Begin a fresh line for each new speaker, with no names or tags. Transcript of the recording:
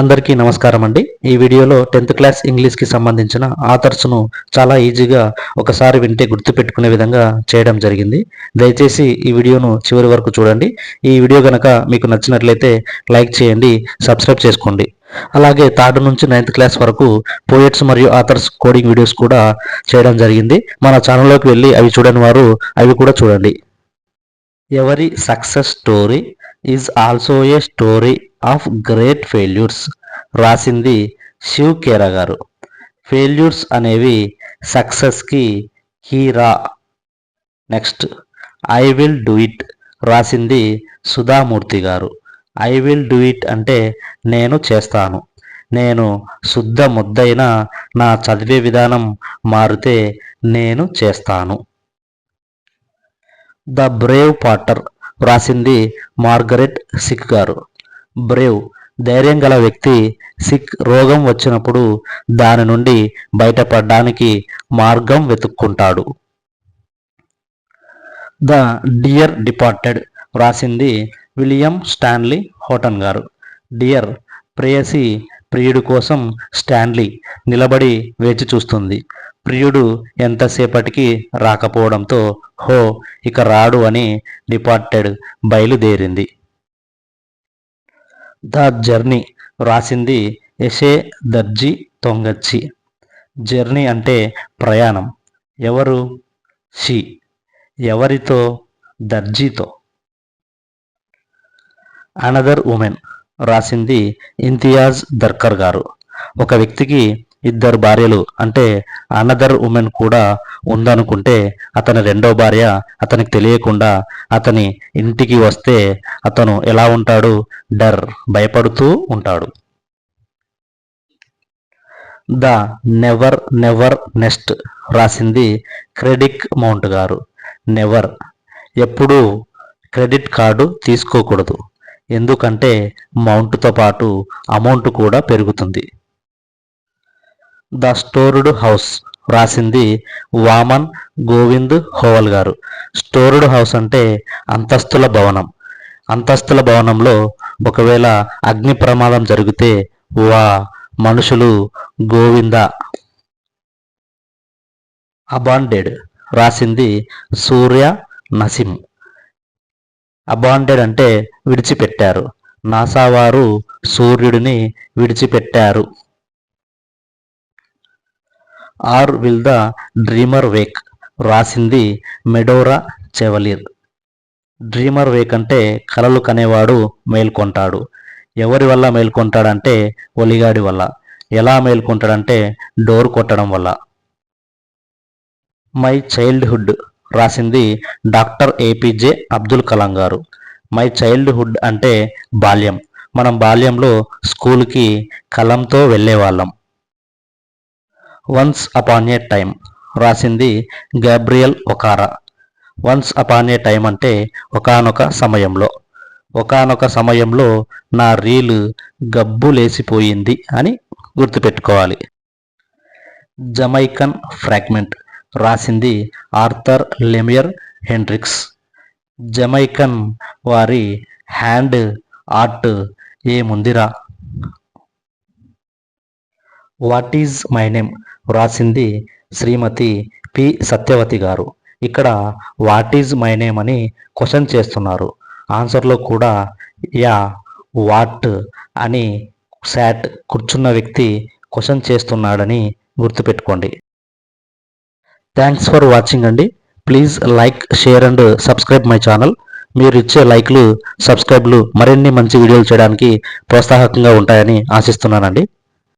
అందరికీ నమస్కారం అండి. ఈ వీడియోలో టెన్త్ క్లాస్ ఇంగ్లీష్కి సంబంధించిన ఆథర్స్ను చాలా ఈజీగా ఒకసారి వింటే గుర్తుపెట్టుకునే విధంగా చేయడం జరిగింది. దయచేసి ఈ వీడియోను చివరి వరకు చూడండి. ఈ వీడియో కనుక మీకు నచ్చినట్లయితే లైక్ చేయండి సబ్స్క్రైబ్ చేసుకోండి. అలాగే థర్డ్ నుంచి నైన్త్ క్లాస్ వరకు పోయట్స్ మరియు ఆథర్స్ కోడింగ్ వీడియోస్ కూడా చేయడం జరిగింది. మన ఛానల్లోకి వెళ్ళి అవి చూడని వారు అవి కూడా చూడండి. ఎవరి success story is also a story of great failures రాసింది శివ్ కేరా గారు. ఫెయిల్యూర్స్ అనేవి సక్సెస్కి Heera. Next I will do it రాసింది సుధామూర్తి గారు. ఐ విల్ డూ ఇట్ అంటే నేను చేస్తాను. నేను శుద్ధ ముద్దైన నా చదివే విధానం మారితే నేను చేస్తాను. ద బ్రేవ్ పాటర్ రాసింది మార్గరెట్ సిక్ గారు. బ్రేవ్. ధైర్యం గల వ్యక్తి సిక్ రోగం వచ్చినప్పుడు దాని నుండి బయటపడడానికి మార్గం వెతుక్కుంటాడు. ద డియర్ డిపార్టెడ్ వ్రాసింది విలియం స్టాన్లీ హోటన్ గారు. డియర్ ప్రేయసి ప్రియుడు కోసం స్టాన్లీ నిలబడి వేచి చూస్తుంది. ప్రియుడు ఎంతసేపటికి రాకపోవడంతో హో ఇక రాడు అని డిపార్టెడ్ బయలుదేరింది. ద జర్నీ రాసింది ఎషే దర్జీ తొంగచ్చి. జర్నీ అంటే ప్రయాణం. ఎవరు? షి. ఎవరితో? దర్జీతో. అనదర్ ఉమెన్ రాసింది ఇంతియాజ్ దర్కర్ గారు. ఒక వ్యక్తికి ఇద్దరు భార్యలు అంటే అనదర్ ఉమెన్ కూడా ఉందనుకుంటే అతని రెండో భార్య అతనికి తెలియకుండా అతని ఇంటికి వస్తే అతను ఎలా ఉంటాడు? డర్ భయపడుతూ ఉంటాడు. ద నెవర్ నెవర్ నెస్ట్ రాసింది క్రెడిట్ మౌంట్ గారు. నెవర్ ఎప్పుడూ క్రెడిట్ కార్డు తీసుకోకూడదు. ఎందుకంటే మౌంట్తో పాటు అమౌంట్ కూడా పెరుగుతుంది. ద స్టోర్డ్ హౌస్ రాసింది వామన్ గోవింద్ హోవల్ గారు. స్టోర్డ్ హౌస్ అంటే అంతస్తుల భవనం. అంతస్తుల భవనంలో ఒకవేళ అగ్ని ప్రమాదం జరిగితే వా మనుషులు గోవింద అబాండెడ్ రాసింది సూర్య నసిం. అబాండెడ్ అంటే విడిచిపెట్టారు. నాసా వారు సూర్యుడిని విడిచిపెట్టారు. Or will the dreamer wake రాసింది మెడోరా చెవలీర్. డ్రీమర్ వేక్ అంటే కలలు కనేవాడు మేల్కొంటాడు. ఎవరి వల్ల మేల్కొంటాడంటే ఒలిగాడి వల్ల. ఎలా మేల్కొంటాడంటే డోర్ కొట్టడం వల్ల. మై చైల్డ్హుడ్ రాసింది డాక్టర్ ఏపీజే అబ్దుల్ కలాం గారు. మై చైల్డ్హుడ్ అంటే బాల్యం. మనం బాల్యంలో స్కూల్కి కలంతో వెళ్ళేవాళ్ళం. వన్స్ అపాన్ ఏ టైం రాసింది Gabriel Okara. Once upon a time అంటే ఒకనొక సమయంలో. ఒకనొక సమయంలో నా రీలు గబ్బు లేసిపోయింది అని గుర్తుపెట్టుకోవాలి. జమైకన్ ఫ్రాగ్మెంట్ రాసింది ఆర్థర్ లెమియర్ హెండ్రిక్స్. జమైకన్ వారి హ్యాండ్ ఆర్ట్ ఏముందిరా? What is my name? వ్రాసింది శ్రీమతి పి సత్యవతి గారు. ఇక్కడ వాట్ ఈజ్ మై నేమ్ అని క్వశ్చన్ చేస్తున్నారు. ఆన్సర్లో కూడా యా వాట్ అని శాట్ కూర్చున్న వ్యక్తి క్వశ్చన్ చేస్తున్నాడని గుర్తుపెట్టుకోండి. థ్యాంక్స్ ఫర్ వాచింగ్ అండి. Please like share and subscribe my channel మీరు ఇచ్చే లైక్లు సబ్స్క్రైబ్లు మరిన్ని మంచి వీడియోలు చేయడానికి ప్రోత్సాహకంగా ఉంటాయని ఆశిస్తున్నానండి.